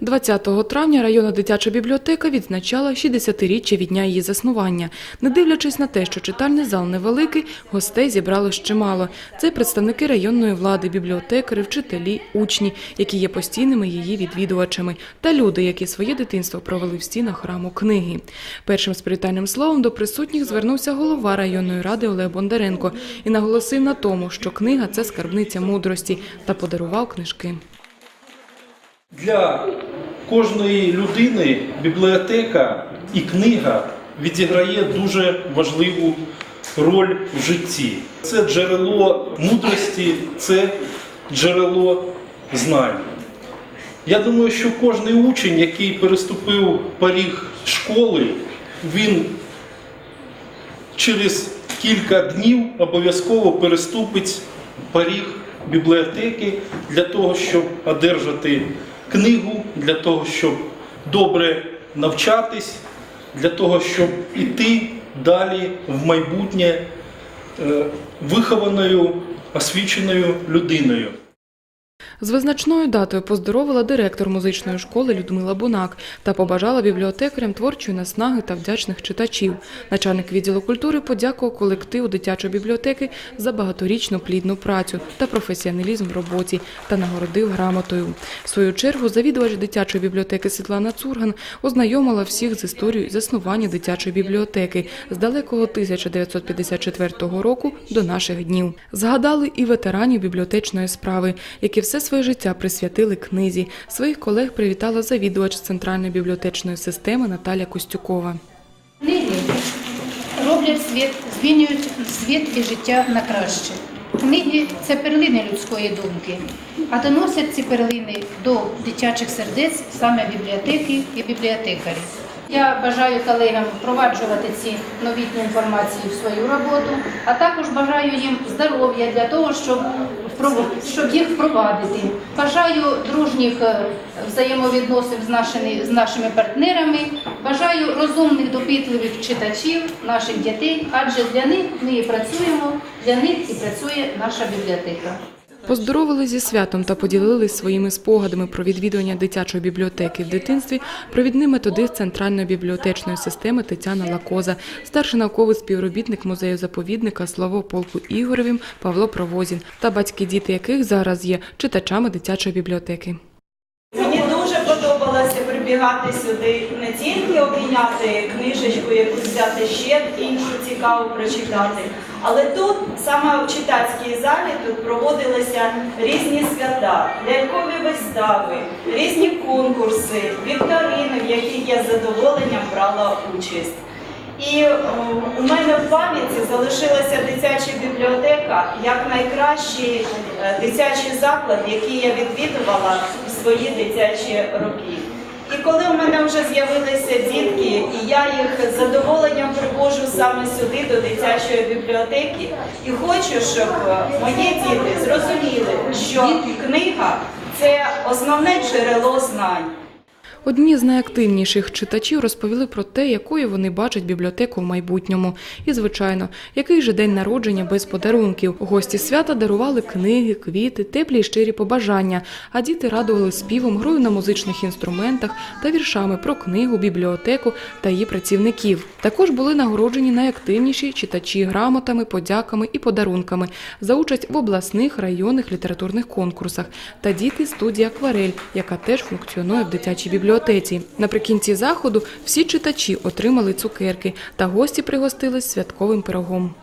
20 травня районна дитяча бібліотека відзначала 60-річчя від дня її заснування. Не дивлячись на те, що читальний зал невеликий, гостей зібрало ще мало. Це представники районної влади, бібліотекари, вчителі, учні, які є постійними її відвідувачами, та люди, які своє дитинство провели в стінах храму книги. Першим з словом до присутніх звернувся голова районної ради Олег Бондаренко і наголосив на тому, що книга це скарбниця мудрості, та подарував книжки. Для кожної людини бібліотека і книга відіграє дуже важливу роль в житті. Це джерело мудрості, це джерело знань. Я думаю, що кожен учень, який переступив поріг школи, він через кілька днів обов'язково переступить поріг бібліотеки для того, щоб одержати книгу, для того, щоб добре навчатись, для того, щоб іти далі в майбутнє е, вихованою, освіченою людиною. З визначною датою поздоровила директор музичної школи Людмила Бунак та побажала бібліотекарям творчої наснаги та вдячних читачів. Начальник відділу культури подякував колективу дитячої бібліотеки за багаторічну плідну працю та професіоналізм в роботі та нагородив грамотою. В свою чергу завідувач дитячої бібліотеки Світлана Цурган ознайомила всіх з історією заснування дитячої бібліотеки з далекого 1954 року до наших днів. Згадали і ветеранів бібліотечної справи, які все своє життя присвятили книзі. Своїх колег привітала завідувач центральної бібліотечної системи Наталя Костюкова. Книги роблять світ, змінюють світ і життя на краще. Книги це перлини людської думки, а доносять ці перлини до дитячих сердець саме бібліотеки і бібліотекарі. Я бажаю колегам впроваджувати ці новітні інформації в свою роботу, а також бажаю їм здоров'я для того, щоб, щоб їх впровадити. Бажаю дружніх е, взаємовідносин з нашими, з нашими партнерами. Бажаю розумних, допитливих читачів, наших дітей, адже для них ми і працюємо, для них і працює наша бібліотека. Поздоровили зі святом та поділились своїми спогадами про відвідування дитячої бібліотеки в дитинстві провідний методист центральної бібліотечної системи Тетяна Лакоза, старший науковий співробітник музею заповідника Славо полку Ігоревим Павло Провозін та батьки діти яких зараз є читачами дитячої бібліотеки. Мені дуже подобалося прибігати сюди не тільки обійняти книжечку, якусь взяти ще іншу цікаву прочитати, але тут, саме в читацькій залі, тут проводилися різні свята, лялькові вистави, різні конкурси, вікторини, в яких я з задоволенням брала участь. І у мене в пам'яті залишилася дитяча бібліотека як найкращий е, дитячий заклад, який я відвідувала в свої дитячі роки. І коли у мене вже з'явилися дітки, і я їх з задоволенням привожу саме сюди, до дитячої бібліотеки, і хочу, щоб е, мої діти зрозуміли, що книга це основне джерело знань. Одні з найактивніших читачів розповіли про те, якою вони бачать бібліотеку в майбутньому. І, звичайно, який же день народження без подарунків. Гості свята дарували книги, квіти, теплі й щирі побажання, а діти радували співом, грою на музичних інструментах та віршами про книгу, бібліотеку та її працівників. Також були нагороджені найактивніші читачі грамотами, подяками і подарунками за участь в обласних районних літературних конкурсах та діти студії Акварель, яка теж функціонує в дитячій бібліотеці. Наприкінці заходу всі читачі отримали цукерки та гості пригостились святковим пирогом.